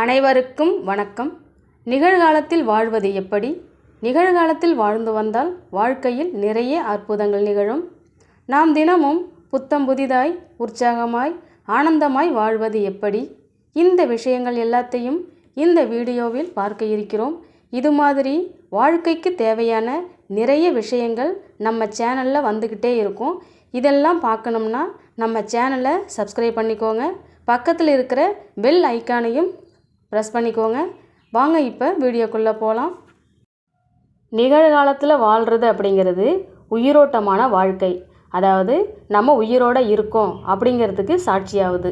அனைவருக்கும் வணக்கம். நிகழ்காலத்தில் வாழ்வது எப்படி? நிகழ்காலத்தில் வாழ்ந்து வந்தால் வாழ்க்கையில் நிறைய அற்புதங்கள் நிகழும். நாம் தினமும் புத்தம் புதிதாய் உற்சாகமாய் ஆனந்தமாய் வாழ்வது எப்படி? இந்த விஷயங்கள் எல்லாத்தையும் இந்த வீடியோவில் பார்க்க இருக்கிறோம். இது மாதிரி வாழ்க்கைக்கு தேவையான நிறைய விஷயங்கள் நம்ம சேனலில் வந்துக்கிட்டே இருக்கும். இதெல்லாம் பார்க்கணும்னா நம்ம சேனலை சப்ஸ்கிரைப் பண்ணிக்கோங்க. பக்கத்தில் இருக்கிற பெல் ஐக்கானையும் ப்ரெஸ் பண்ணிக்கோங்க. வாங்க இப்போ வீடியோக்குள்ளே போகலாம். நிகழ்காலத்தில் வாழ்கிறது அப்படிங்கிறது உயிரோட்டமான வாழ்க்கை. அதாவது நம்ம உயிரோட இருக்கோம் அப்படிங்கிறதுக்கு சாட்சியாகுது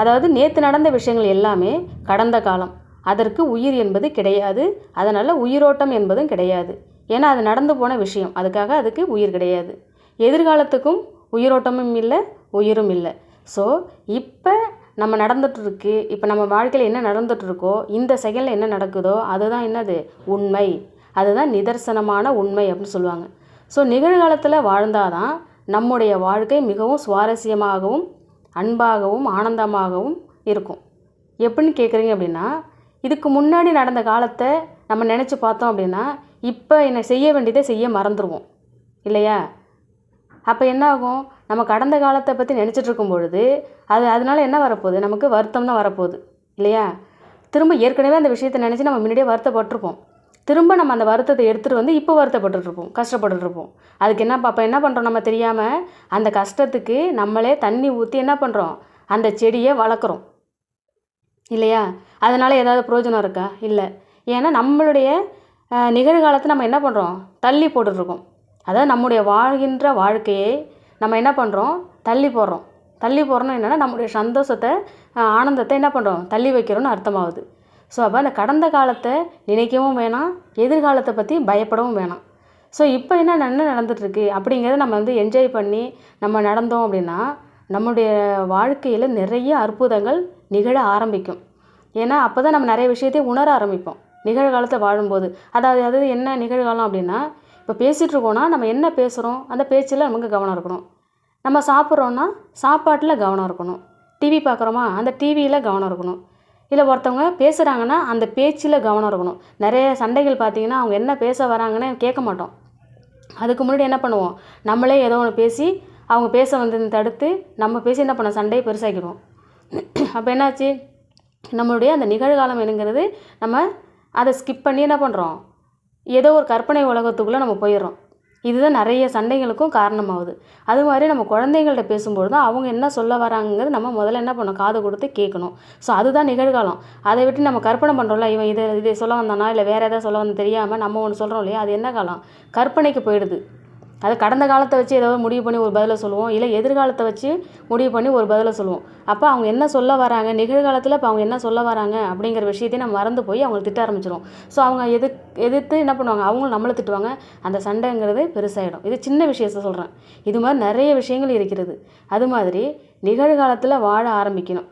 அதாவது நேற்று நடந்த விஷயங்கள் எல்லாமே கடந்த காலம். அதற்கு உயிர் என்பது கிடையாது. அதனால் உயிரோட்டம் என்பதும் கிடையாது. ஏன்னா அது நடந்து போன விஷயம். அதுக்காக அதுக்கு உயிர் கிடையாது. எதிர்காலத்துக்கும் உயிரோட்டமும் இல்லை உயிரும் இல்லை. ஸோ இப்போ நம்ம நடந்துகிட்ருக்கு இப்போ நம்ம வாழ்க்கையில் என்ன நடந்துகிட்ருக்கோ இந்த செகண்டில் என்ன நடக்குதோ அதுதான் என்னது? உண்மை. அதுதான் நிதர்சனமான உண்மை அப்படின்னு சொல்லுவாங்க. ஸோ நிகழ்காலத்தில் வாழ்ந்தாதான் நம்முடைய வாழ்க்கை மிகவும் சுவாரஸ்யமாகவும் அன்பாகவும் ஆனந்தமாகவும் இருக்கும். எப்படின்னு கேட்குறீங்க அப்படின்னா இதுக்கு முன்னாடி நடந்த காலத்தை நம்ம நினச்சி பார்த்தோம் அப்படின்னா இப்போ என்னை செய்ய வேண்டியதை செய்ய மறந்துடுவோம் இல்லையா? அப்போ என்ன ஆகும்? நம்ம கடந்த காலத்தை பற்றி நினச்சிட்டு இருக்கும் பொழுது அது அதனால என்ன வரப்போகுது? நமக்கு வருத்தம் தான் வரப்போகுது இல்லையா? திரும்ப ஏற்கனவே அந்த விஷயத்தை நினச்சி நம்ம முன்னாடியே வருத்தப்பட்டிருப்போம். திரும்ப நம்ம அந்த வருத்தத்தை எடுத்துகிட்டு வந்து இப்போ வருத்தப்பட்டுருப்போம் கஷ்டப்பட்டுருப்போம் அதுக்கு என்ன அப்போ என்ன பண்ணுறோம் நம்ம தெரியாமல் அந்த கஷ்டத்துக்கு நம்மளே தண்ணி ஊற்றி என்ன பண்ணுறோம் அந்த செடியை வளர்க்குறோம் இல்லையா? அதனால் ஏதாவது பிரயோஜனம் இருக்கா? இல்லை. ஏன்னா நம்மளுடைய நிகழ்காலத்தை நம்ம என்ன பண்ணுறோம் தள்ளி போட்டுட்ருக்கோம். அதாவது நம்முடைய வாழ்கின்ற வாழ்க்கையை நம்ம என்ன பண்ணுறோம் தள்ளி போடுறோம். தள்ளி போடுறோம்னா என்னென்னா நம்முடைய சந்தோஷத்தை ஆனந்தத்தை என்ன பண்ணுறோம் தள்ளி வைக்கிறோம்னு அர்த்தமாகுது. ஸோ அப்போ அந்த கடந்த காலத்தை நினைக்கவும் வேணாம் எதிர்காலத்தை பற்றி பயப்படவும் வேணாம். ஸோ இப்போ என்ன என்ன நடந்துகிட்ருக்கு அப்படிங்கிறத நம்ம வந்து என்ஜாய் பண்ணி நம்ம நடந்தோம் அப்படின்னா நம்முடைய வாழ்க்கையில் நிறைய அற்புதங்கள் நிகழ ஆரம்பிக்கும். ஏன்னா அப்போ தான் நம்ம நிறைய விஷயத்தை உணர ஆரம்பிப்போம். நிகழ்காலத்தை வாழும்போது. அதாவது அதாவது என்ன நிகழ்காலம் அப்படின்னா இப்போ பேசிகிட்டு இருக்கோம்னா நம்ம என்ன பேசுகிறோம் அந்த பேச்சில் நமக்கு கவனம் இருக்கணும். நம்ம சாப்பிட்றோன்னா சாப்பாட்டில் கவனம் இருக்கணும். டிவி பார்க்குறோமா அந்த டிவியில் கவனம் இருக்கணும். இல்லை ஒருத்தவங்க பேசுகிறாங்கன்னா அந்த பேச்சில் கவனம் இருக்கணும். நிறைய சண்டைகள் பார்த்தீங்கன்னா அவங்க என்ன பேச வராங்கன்னு கேட்க மாட்டோம். அதுக்கு முன்னாடி என்ன பண்ணுவோம்? நம்மளே ஏதோ ஒன்று பேசி அவங்க பேச வந்ததை தடுத்து நம்ம பேசி என்ன பண்ணோம் சண்டையை பெருசாக்கிடுவோம். அப்போ என்னாச்சு? நம்மளுடைய அந்த நிகழ்காலம் என்னங்கிறது நம்ம அதை ஸ்கிப் பண்ணி என்ன பண்ணுறோம் ஏதோ ஒரு கற்பனை உலகத்துக்குள்ளே நம்ம போயிடுறோம். இதுதான் நிறைய சண்டைகளுக்கும் காரணமாகுது. அது மாதிரி நம்ம குழந்தைங்கள்ட்ட பேசும்பொழுது தான் அவங்க என்ன சொல்ல வராங்கிறது நம்ம முதல்ல என்ன பண்ணணும்? காது கொடுத்து கேட்கணும். ஸோ அதுதான் நிகழ்காலம். அதை விட்டு நம்ம கற்பனை பண்ணுறோம்ல இவன் இதை இதை சொல்ல வந்தானா? இல்லை வேறு எதாவது சொல்ல வந்து தெரியாமல் நம்ம ஒன்று சொல்கிறோம் இல்லையா? அது என்ன காலம்? கற்பனைக்கு போயிடுது. அது கடந்த காலத்தை வச்சு ஏதாவது முடிவு பண்ணி ஒரு பதிலை சொல்லுவோம் இல்லை எதிர்காலத்தை வச்சு முடிவு பண்ணி ஒரு பதிலை சொல்லுவோம். அப்போ அவங்க என்ன சொல்ல வராங்க நிகழ்காலத்தில் இப்போ அவங்க என்ன சொல்ல வராங்க அப்படிங்கிற விஷயத்தையும் நம்ம மறந்து போய் அவங்களை திட்ட ஆரம்பிச்சிடும் ஸோ அவங்க எது எதிர்த்து என்ன பண்ணுவாங்க? அவங்களும் நம்மளை திட்டுவாங்க. அந்த சண்டைங்கிறது பெருசாகிடும் இது சின்ன விஷயத்த சொல்கிறேன் இது மாதிரி நிறைய விஷயங்கள் இருக்கிறது. அது மாதிரி நிகழ்காலத்தில் வாழ ஆரம்பிக்கணும்.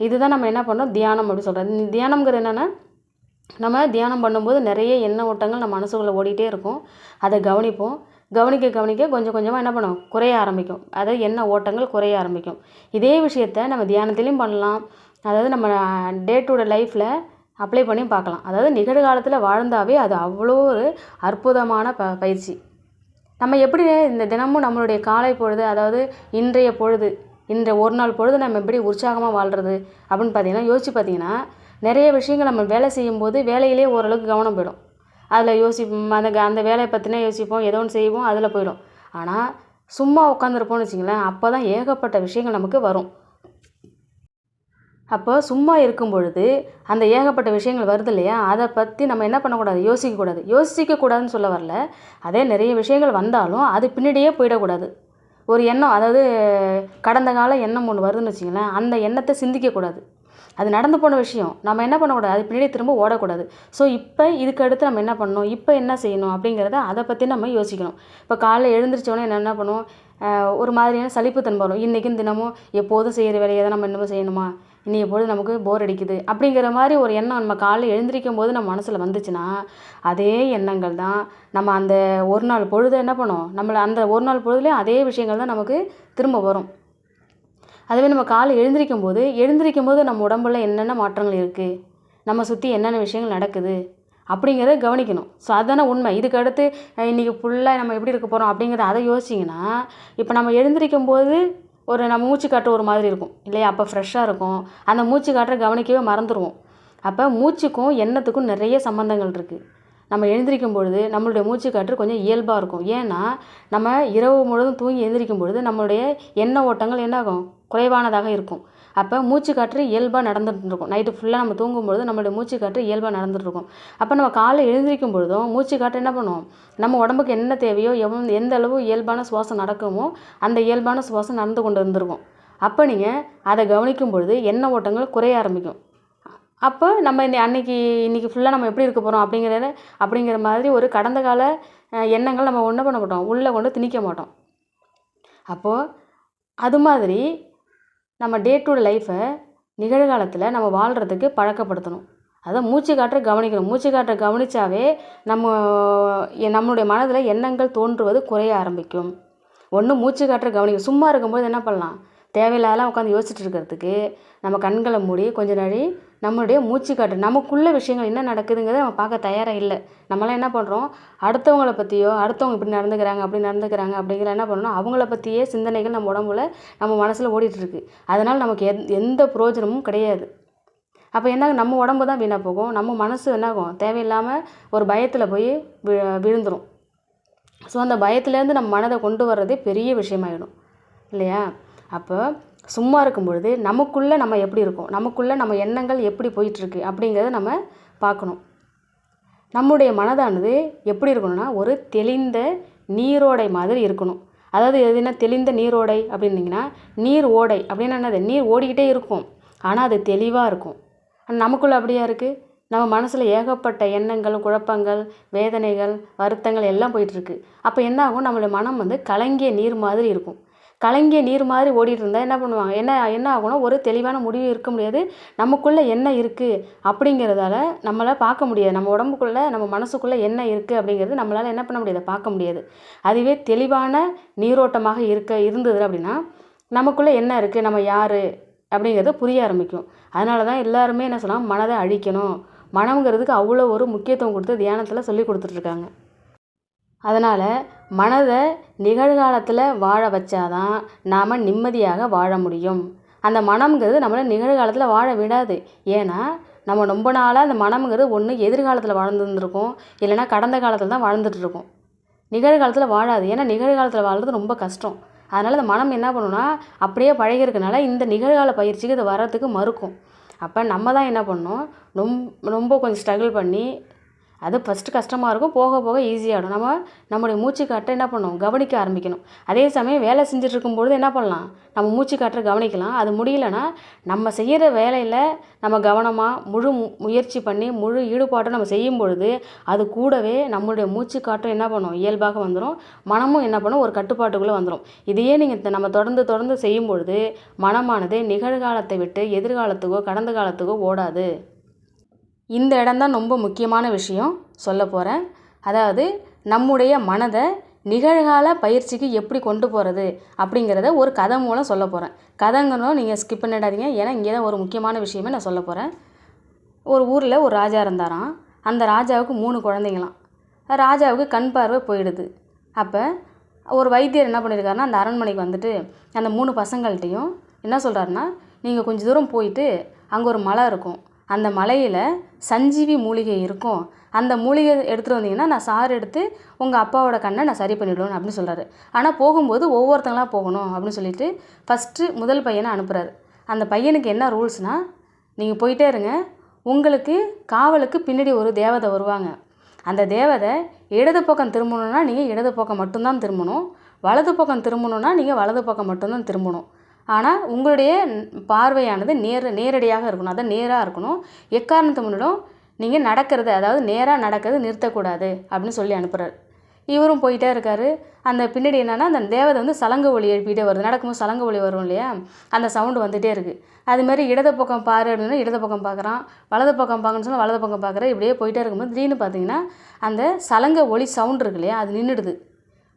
இதுதான் நம்ம என்ன பண்ணோம் தியானம் அப்படின்னு சொல்கிறோம் தியானம்ங்கிறது என்னென்னா நம்ம தியானம் பண்ணும்போது நிறைய எண்ண ஓட்டங்கள் நம்ம மனசுக்குள்ளே ஓடிட்டே இருக்கும். அதை கவனிப்போம். கவனிக்க கவனிக்க கொஞ்சம் கொஞ்சமாக என்ன பண்ணும்? குறைய ஆரம்பிக்கும். அதாவது எண்ண ஓட்டங்கள் குறைய ஆரம்பிக்கும். இதே விஷயத்த நம்ம தியானத்திலையும் பண்ணலாம். அதாவது நம்ம டே டு டே லைஃப்பில் அப்ளை பண்ணி பார்க்கலாம். அதாவது நிகழ்காலத்தில் வாழ்ந்தாவே அது அவ்வளோ ஒரு அற்புதமான ப பயிற்சி. நம்ம எப்படி இந்த தினமும் நம்மளுடைய காலை பொழுது அதாவது இன்றைய பொழுது இன்றைய ஒரு நாள் பொழுது நம்ம எப்படி உற்சாகமாக வாழ்கிறது அப்படின்னு பார்த்தீங்கன்னா யோசிச்சு பார்த்தீங்கன்னா நிறைய விஷயங்கள் நம்ம வேலை செய்யும்போது வேலையிலே ஓரளவுக்கு கவனம் போயிடும். அதில் யோசிப்போம் அந்த க- அந்த வேலையை பற்றினா யோசிப்போம் ஏதோ ஒன்று செய்வோம் அதில் போயிடும். ஆனால் சும்மா உட்காந்துருப்போம்னு வச்சிங்களேன் அப்போ தான் ஏகப்பட்ட விஷயங்கள் நமக்கு வரும். அப்போ சும்மா இருக்கும் பொழுது அந்த ஏகப்பட்ட விஷயங்கள் வருது இல்லையா அதை பற்றி நம்ம என்ன பண்ணக்கூடாது? யோசிக்கக்கூடாது. யோசிக்கக்கூடாதுன்னு சொல்ல வரல. அதே நிறைய விஷயங்கள் வந்தாலும் அது பின்னாடியே போயிடக்கூடாது. ஒரு எண்ணம் அதாவது கடந்த கால எண்ணம் ஒன்று வருதுன்னு வச்சிங்களேன் அந்த எண்ணத்தை சிந்திக்கக்கூடாது. அது நடந்து போன விஷயம். நம்ம என்ன பண்ணக்கூடாது? அது பின்னாடி திரும்ப ஓடக்கூடாது. ஸோ இப்போ இதுக்கு அடுத்து நம்ம என்ன பண்ணணும்? இப்போ என்ன செய்யணும்? அப்படிங்கிறத அதை பற்றி நம்ம யோசிக்கணும். இப்போ காலைல எழுந்திரிச்சோடனே என்ன என்ன பண்ணுவோம்? ஒரு மாதிரியான சலிப்புத்தன் வரும். இன்றைக்கும் தினமும் எப்போதும் செய்கிற வேலையை தான் நம்ம இன்னமும் செய்யணுமா? இனி எப்பொழுது நமக்கு போர் அடிக்குது? அப்படிங்கிற மாதிரி ஒரு எண்ணம் நம்ம காலைல எழுந்திரிக்கும் போது நம்ம மனசில் வந்துச்சுன்னா அதே எண்ணங்கள் தான் நம்ம அந்த ஒரு நாள் பொழுது என்ன பண்ணோம்? நம்மளை அந்த ஒரு நாள் பொழுதுலேயும் அதே விஷயங்கள் தான் நமக்கு திரும்ப வரும். அதுவே நம்ம காலை எழுந்திரிக்கும் போது எழுந்திரிக்கும் போது நம்ம உடம்புல என்னென்ன மாற்றங்கள் இருக்குது நம்ம சுற்றி என்னென்ன விஷயங்கள் நடக்குது? அப்படிங்கிறத கவனிக்கணும். ஸோ அதுதானே உண்மை. இதுக்கு அடுத்து இன்றைக்கி ஃபுல்லாக நம்ம எப்படி இருக்க போகிறோம் அப்படிங்கிறத அதை யோசிச்சிங்கன்னா இப்போ நம்ம எழுந்திரிக்கும் போது ஒரு நம்ம மூச்சு காட்டுற ஒரு மாதிரி இருக்கும் இல்லையா? அப்போ ஃப்ரெஷ்ஷாக இருக்கும். அந்த மூச்சு காட்டுற கவனிக்கவே மறந்துடுவோம் அப்போ மூச்சுக்கும் எண்ணத்துக்கும் நிறைய சம்பந்தங்கள் இருக்குது நம்ம எழுந்திரிக்கும் பொழுது நம்மளுடைய மூச்சு காற்று கொஞ்சம் இயல்பாக இருக்கும். ஏன்னா நம்ம இரவு முழுவதும் தூங்கி எழுந்திரிக்கும் பொழுது நம்மளுடைய எண்ண ஓட்டங்கள் என்ன ஆகும் குறைவானதாக இருக்கும். அப்போ மூச்சு காற்று இயல்பாக நடந்துட்டு இருக்கும் நைட்டு ஃபுல்லாக நம்ம தூங்கும்பொழுது நம்மளுடைய மூச்சு காற்று இயல்பாக நடந்துட்டுருக்கும். அப்போ நம்ம காலைல எழுந்திரிக்கும் பொழுதும் மூச்சு காற்று என்ன பண்ணுவோம்? நம்ம உடம்புக்கு என்ன தேவையோ எவ்வளோ எந்த அளவு இயல்பான சுவாசம் நடக்குமோ அந்த இயல்பான சுவாசம் நடந்து கொண்டு இருந்திருக்கும் அப்போ நீங்கள் அதை கவனிக்கும் பொழுது எண்ண ஓட்டங்கள் குறைய ஆரம்பிக்கும். அப்போ நம்ம இந்த அன்னைக்கு இன்றைக்கி ஃபுல்லாக நம்ம எப்படி இருக்க போகிறோம் அப்படிங்கிறத அப்படிங்கிற மாதிரி ஒரு கடந்த கால எண்ணங்கள் நம்ம ஒன்றும் பண்ண மாட்டோம். உள்ளே கொண்டு திணிக்க மாட்டோம். அப்போது அது மாதிரி நம்ம டே டு டே லைஃப்பை நிகழ்காலத்தில் நம்ம வாழ்கிறதுக்கு பழக்கப்படுத்தணும். அதான் மூச்சு காற்றை கவனிக்கணும். மூச்சு காற்றை கவனித்தாவே நம்ம எ- நம்மளுடைய மனதில் எண்ணங்கள் தோன்றுவது குறைய ஆரம்பிக்கும். ஒன்று மூச்சு காற்றை கவனிக்கணும் சும்மா இருக்கும்போது என்ன பண்ணலாம்? தேவையில்லாதலாம் உட்காந்து யோசிச்சுட்டு இருக்கிறதுக்கு நம்ம கண்களை மூடி கொஞ்ச நாளி நம்மளுடைய மூச்சு காட்டு நமக்குள்ள விஷயங்கள் என்ன நடக்குதுங்கிறத நம்ம பார்க்க தயாராக இல்லை. நம்மளாம் என்ன பண்ணுறோம் அடுத்தவங்கள பற்றியோ அடுத்தவங்க இப்படி நடந்துக்கிறாங்க அப்படி நடந்துக்கிறாங்க அப்படிங்கிற என்ன பண்ணணும் அவங்கள பற்றியே சிந்தனைகள் நம்ம உடம்புல நம்ம மனசில் ஓடிட்டுருக்கு அதனால் நமக்கு எந் எந்த பிரயோஜனமும் கிடையாது. அப்போ என்ன நம்ம உடம்பு தான் வீணாக போகும். நம்ம மனசு என்னாகும் தேவையில்லாமல் ஒரு பயத்தில் போய் வி விழுந்துடும் ஸோ அந்த பயத்துலேருந்து நம்ம மனதை கொண்டு வர்றதே பெரிய விஷயமாயிடும். இல்லையா? அப்போ சும்மா இருக்கும் பொழுது நமக்குள்ளே நம்ம எப்படி இருக்கோம்? நமக்குள்ளே நம்ம எண்ணங்கள் எப்படி போயிட்டுருக்கு அப்படிங்கிறத நம்ம பார்க்கணும். நம்முடைய மனதானது எப்படி இருக்கணும்னா ஒரு தெளிந்த நீரோடை மாதிரி இருக்கணும். அதாவது எது என்ன? தெளிந்த நீரோடை அப்படின்னீங்கன்னா நீர் ஓடை. அப்படின்னா என்னது? நீர் ஓடிக்கிட்டே இருக்கும். ஆனால் அது தெளிவாக இருக்கும். நமக்குள்ளே அப்படியா இருக்குது நம்ம மனசில் ஏகப்பட்ட எண்ணங்கள் குழப்பங்கள் வேதனைகள் வருத்தங்கள் எல்லாம் போயிட்டுருக்கு. அப்போ என்ன ஆகும்? நம்மளுடைய மனம் வந்து கலங்கிய நீர் மாதிரி இருக்கும். கலங்கிய நீர் மாதிரி ஓடிட்டு இருந்தால் என்ன பண்ணுவாங்க? என்ன என்ன ஆகும்னா ஒரு தெளிவான முடிவு இருக்க முடியாது. நமக்குள்ளே என்ன இருக்குது அப்படிங்கிறதால நம்மளால் பார்க்க முடியாது. நம்ம உடம்புக்குள்ளே நம்ம மனசுக்குள்ளே என்ன இருக்குது அப்படிங்கிறது நம்மளால் என்ன பண்ண முடியாது? பார்க்க முடியாது. அதுவே தெளிவான நீரோட்டமாக இருக்க இருந்தது அப்படின்னா நமக்குள்ளே என்ன இருக்குது நம்ம யார்? அப்படிங்கிறது புரிய ஆரம்பிக்கும். அதனால தான் எல்லாருமே என்ன சொல்லலாம் மனதை அழிக்கணும். மனம்ங்கிறதுக்கு அவ்வளோ ஒரு முக்கியத்துவம் கொடுத்து தியானத்தில் சொல்லி கொடுத்துட்ருக்காங்க அதனால் மனதை நிகழ்காலத்தில் வாழ வச்சாதான் நாம் நிம்மதியாக வாழ முடியும். அந்த மனம்ங்கிறது நம்மளை நிகழ்காலத்தில் வாழ விடாது. ஏன்னா நம்ம ரொம்ப நாளாக அந்த மனம்ங்கிறது ஒன்று எதிர்காலத்தில் வாழ்ந்துருந்துருக்கோம் இல்லைன்னா கடந்த காலத்தில் தான் வாழ்ந்துட்டுருக்கோம் நிகழ்காலத்தில் வாழாது. ஏன்னா நிகழ்காலத்தில் வாழ்றது ரொம்ப கஷ்டம். அதனால் அந்த மனம் என்ன பண்ணுன்னா அப்படியே பழகிருக்கனால இந்த நிகழ்கால பயிற்சிக்கு இது வர்றதுக்கு மறுக்கும். அப்போ நம்ம தான் என்ன பண்ணணும்? ரொம்ப ரொம்ப கொஞ்சம் ஸ்ட்ரகிள் பண்ணி அது ஃபஸ்ட்டு கஷ்டமாக இருக்கும் போக போக ஈஸியாகிடும் நம்ம நம்முடைய மூச்சு காற்றை என்ன பண்ணணும் கவனிக்க ஆரம்பிக்கணும். அதே சமயம் வேலை செஞ்சுட்டு இருக்கும்பொழுது என்ன பண்ணலாம்? நம்ம மூச்சு காற்றை கவனிக்கலாம். அது முடியலன்னா நம்ம செய்கிற வேலையில் நம்ம கவனமாக முழு முயற்சி பண்ணி முழு ஈடுபாட்டை நம்ம செய்யும் பொழுது அது கூடவே நம்மளுடைய மூச்சு காட்டும் என்ன பண்ணும்? இயல்பாக வந்துடும் மனமும் என்ன பண்ணும்? ஒரு கட்டுப்பாட்டுக்குள்ளே வந்துடும் இதையே நீங்கள் நம்ம தொடர்ந்து தொடர்ந்து செய்யும் பொழுது மனமானது நிகழ்காலத்தை விட்டு எதிர்காலத்துக்கோ கடந்த காலத்துக்கோ ஓடாது. இந்த இடம்தான் ரொம்ப முக்கியமான விஷயம் சொல்ல போகிறேன் அதாவது நம்முடைய மனதை நிகழ்கால பயிற்சிக்கு எப்படி கொண்டு போகிறது அப்படிங்கிறத ஒரு கதை மூலம் சொல்ல போகிறேன் கதைங்கிறதும் நீங்கள் ஸ்கிப் பண்ணிடாதீங்க. ஏன்னா இங்கே தான் ஒரு முக்கியமான விஷயமே நான் சொல்ல போகிறேன் ஒரு ஊரில் ஒரு ராஜா இருந்தாராம். அந்த ராஜாவுக்கு மூணு குழந்தைங்களாம். ராஜாவுக்கு கண் பார்வை போயிடுது. அப்போ ஒரு வைத்தியர் என்ன பண்ணியிருக்காருன்னா அந்த அரண்மனைக்கு வந்துட்டு அந்த மூணு பசங்கள்கிட்டையும் என்ன சொல்கிறாருன்னா நீங்கள் கொஞ்சம் தூரம் போயிட்டு அங்கே ஒரு மலை இருக்கும். அந்த மலையில் சஞ்சீவி மூலிகை இருக்கும். அந்த மூலிகை எடுத்துகிட்டு வந்தீங்கன்னா நான் சாறு எடுத்து உங்கள் அப்பாவோட கண்ணை நான் சரி பண்ணிவிடுவேன் அப்படின்னு சொல்கிறாரு ஆனால் போகும்போது ஒவ்வொருத்தங்களாக போகணும் அப்படின்னு சொல்லிட்டு ஃபஸ்ட்டு முதல் பையனை அனுப்புகிறாரு அந்த பையனுக்கு என்ன ரூல்ஸ்னால் நீங்கள் போயிட்டே இருங்க. உங்களுக்கு காவலுக்கு பின்னாடி ஒரு தேவதை வருவாங்க. அந்த தேவதை இடது பக்கம் திரும்பணுன்னா நீங்கள் இடது பக்கம் மட்டும்தான் திரும்பணும். வலது பக்கம் திரும்பணுன்னா நீங்கள் வலது பக்கம் மட்டும்தான் திரும்பணும். ஆனால் உங்களுடைய பார்வையானது நேர் நேரடியாக இருக்கணும். அதான் நேராக இருக்கணும். எக்காரணத்தை முன்னிடும் நீங்கள் நடக்கிறது அதாவது நேராக நடக்கிறது நிறுத்தக்கூடாது அப்படின்னு சொல்லி அனுப்புகிறார் இவரும் போயிட்டே இருக்காரு. அந்த பின்னாடி என்னென்னா அந்த தேவதை வந்து சலங்க ஒலி எழுப்பிட்டே வருது. நடக்கும்போது சலங்க ஒளி வரும் இல்லையா? அந்த சவுண்டு வந்துகிட்டே இருக்குது அதுமாதிரி இடது பக்கம் பாரு அப்படின்னா இடது பக்கம் பார்க்குறான் வலது பக்கம் பார்க்கணும்னு சொன்னால் வலது பக்கம் பார்க்குறேன் இப்படியே போயிட்டே இருக்கும்போது திடீர்னு பார்த்தீங்கன்னா அந்த சலங்க ஒலி சவுண்ட் இருக்கு இல்லையா? அது நின்றுடுது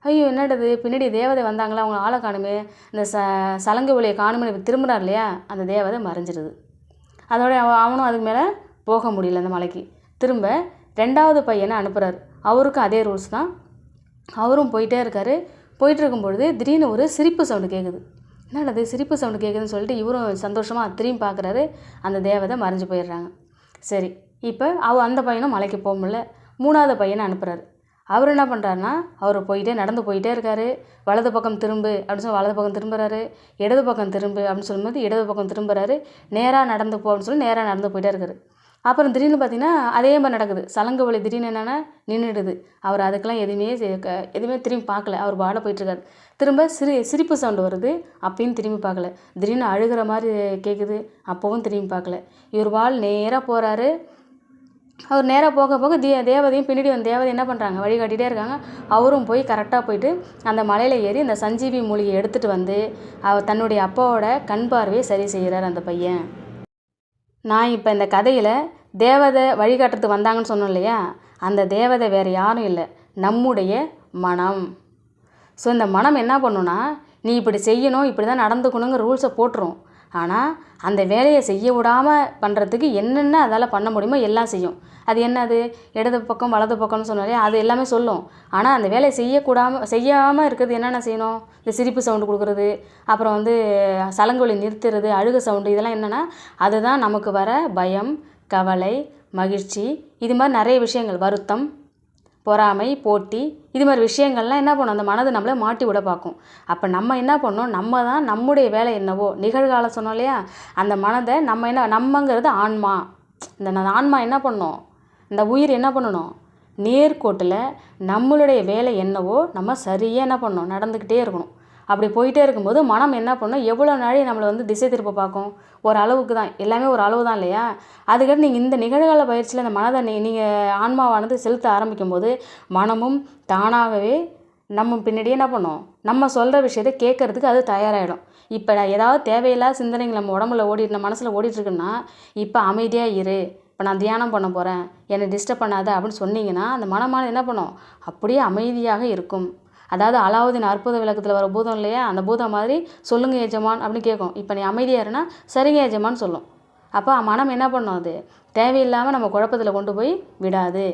ஐயோ என்னடது பின்னாடி தேவதை வந்தாங்களா? அவங்க ஆளை காணுமே. இந்த ச சலங்கு ஒளியை காணுமே திரும்புகிறார் இல்லையா? அந்த தேவதை மறைஞ்சிடுது அதோட அவ- அவனும் அதுக்கு மேலே போக முடியல அந்த மலைக்கு. திரும்ப ரெண்டாவது பையனை அனுப்புகிறார் அவருக்கும் அதே ரூல்ஸ் தான். அவரும் போயிட்டே இருக்காரு. போயிட்டு இருக்கும்பொழுது திடீர்னு ஒரு சிரிப்பு சவுண்டு கேட்குது என்னடது சிரிப்பு சவுண்டு கேட்குதுன்னு சொல்லிட்டு இவரும் சந்தோஷமாக திரும்பி பார்க்குறாரு அந்த தேவதை மறைஞ்சு போயிடுறாங்க. சரி இப்போ அவ அந்த பையனும் மலைக்கு போக முடியல. மூணாவது பையனை அனுப்புகிறாரு அவர் என்ன பண்ணுறாருன்னா அவர் போயிட்டே நடந்து போயிட்டே இருக்காரு. வலது பக்கம் திரும்பு அப்படின்னு சொல்லி வலது பக்கம் திரும்புகிறாரு இடது பக்கம் திரும்பு அப்படின்னு சொல்லும்போது இடது பக்கம் திரும்புகிறாரு நேராக நடந்து போ அப்படின்னு சொல்லி நேராக நடந்து போயிட்டே இருக்காரு. அப்புறம் திடீர்னு பார்த்தீங்கன்னா அதே மாதிரி நடக்குது. சலங்கு வலி திடீர்னு என்னென்னா நின்றுடுது அவர் அதுக்கெல்லாம் எதுவுமே எதுவுமே திரும்பி பார்க்கல. அவர் பாட போயிட்டுருக்காரு திரும்ப சிரி சிரிப்பு சவுண்டு வருது. அப்பயும் திரும்பி பார்க்கல. திடீர்னு அழுகிற மாதிரி கேட்குது அப்போவும் திரும்பி பார்க்கல. இவர் பால் நேராக போகிறாரு அவர் நேராக போக போக தே தேவதையும் பின்னாடி வந்து தேவதை என்ன பண்ணுறாங்க வழிகாட்டிகிட்டே இருக்காங்க. அவரும் போய் கரெக்டாக போயிட்டு அந்த மலையில் ஏறி அந்த சஞ்சீவி மூலிகையை எடுத்துகிட்டு வந்து அவர் தன்னுடைய அப்பாவோட கண் பார்வையை சரி செய்கிறார் அந்த பையன். நான் இப்போ இந்த கதையில் தேவதை வழிகாட்டுறதுக்கு வந்தாங்கன்னு சொன்னோம் இல்லையா? அந்த தேவதை வேறு யாரும் இல்லை. நம்முடைய மனம். ஸோ இந்த மனம் என்ன பண்ணுன்னா நீ இப்படி செய்யணும் இப்படி தான் நடந்துக்கணுங்கிற ரூல்ஸை போட்டுரும். ஆனால் அந்த வேலையை செய்ய விடாமல் பண்ணுறதுக்கு என்னென்ன அதால் பண்ண முடியுமோ எல்லாம் செய்யும். அது என்னது? இடது பக்கம் வலது பக்கம்னு சொன்னாலே அது எல்லாமே சொல்லும். ஆனால் அந்த வேலையை செய்யக்கூடாமல் செய்யாமல் இருக்கிறது என்னென்ன செய்யணும்? இந்த சிரிப்பு சவுண்டு கொடுக்குறது அப்புறம் வந்து சலங்கொலி நிறுத்துறது அழுக சவுண்டு இதெல்லாம் என்னென்னா அதுதான் நமக்கு வர பயம் கவலை மகிழ்ச்சி. இது மாதிரி நிறைய விஷயங்கள். வருத்தம் பொறாமை போட்டி இது மாதிரி விஷயங்கள்லாம் என்ன பண்ணும்? அந்த மனது நம்மளை மாட்டி விட பார்க்கும். அப்போ நம்ம என்ன பண்ணணும் நம்ம தான் நம்முடைய வேலை என்னவோ? நிகழ்காலம் சொன்னோம் இல்லையா? அந்த மனதை நம்ம என்ன நம்மங்கிறது ஆன்மா. இந்த ஆன்மா என்ன பண்ணோம்? இந்த உயிர் என்ன பண்ணணும்? நேர்கோட்டில் நம்மளுடைய வேலை என்னவோ நம்ம சரியாக என்ன பண்ணணும் நடந்துக்கிட்டே இருக்கணும். அப்படி போயிட்டே இருக்கும்போது மனம் என்ன பண்ணும்? எவ்வளோ நாளை நம்மளை வந்து திசை திருப்ப பார்க்கும்? ஒரு அளவுக்கு தான். எல்லாமே ஒரு அளவு தான் இல்லையா? அதுக்கடுத்து நீங்கள் இந்த நிகழ்கால பயிற்சியில் இந்த மனதை நீ நீங்கள் ஆன்மாவானது செலுத்த ஆரம்பிக்கும் போது மனமும் தானாகவே நம்ம பின்னாடியே என்ன பண்ணும்? நம்ம சொல்கிற விஷயத்தை கேட்கறதுக்கு அது தயாராகிடும் இப்போ நான் ஏதாவது தேவையில்லாத சிந்தனைகள் நம்ம உடம்புல ஓடிட்டு நம்ம மனசில் ஓடிட்டுருக்குன்னா இப்போ அமைதியாக இரு. இப்போ நான் தியானம் பண்ண போகிறேன் என்னை டிஸ்டர்ப் பண்ணாத அப்படின்னு சொன்னீங்கன்னா அந்த மனமானது என்ன பண்ணும்? அப்படியே அமைதியாக இருக்கும். அதாவது அலாவுதீன் அற்புத விளக்கத்தில் வர பூதம் இல்லையா? அந்த பூதம் மாதிரி சொல்லுங்க எஜமான் அப்படின்னு கேட்கும். இப்போ நீ அமைதியாக இருனா சரிங்க எஜமான் சொல்லும். அப்போ மனம் என்ன பண்ணும் அது? தேவையில்லாமல் நம்ம குழப்பத்தில் கொண்டு போய் விடாது.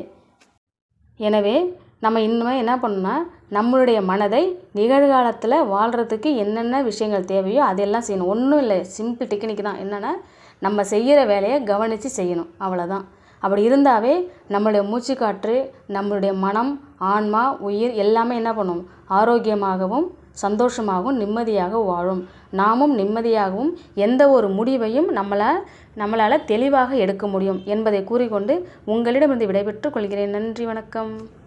எனவே நம்ம இன்னுமே என்ன பண்ணணும்னா நம்மளுடைய மனதை நிகழ்காலத்தில் வாழ்கிறதுக்கு என்னென்ன விஷயங்கள் தேவையோ அதெல்லாம் செய்யணும். ஒன்றும் இல்லை சிம்பிள் டெக்னிக் தான். என்னென்னா நம்ம செய்கிற வேலையை கவனித்து செய்யணும். அவ்வளோதான் அப்படி இருந்தாவே நம்மளுடைய மூச்சுக்காற்று நம்மளுடைய மனம் ஆன்மா உயிர் எல்லாமே என்ன பண்ணும்? ஆரோக்கியமாகவும் சந்தோஷமாகவும் நிம்மதியாக வாழும். நாமும் நிம்மதியாகவும் எந்த ஒரு முடிவையும் நம்மளால் நம்மளால் தெளிவாக எடுக்க முடியும் என்பதை கூறிக்கொண்டு உங்களிடமிருந்து விடைபெற்றுக் கொள்கிறேன். நன்றி வணக்கம்.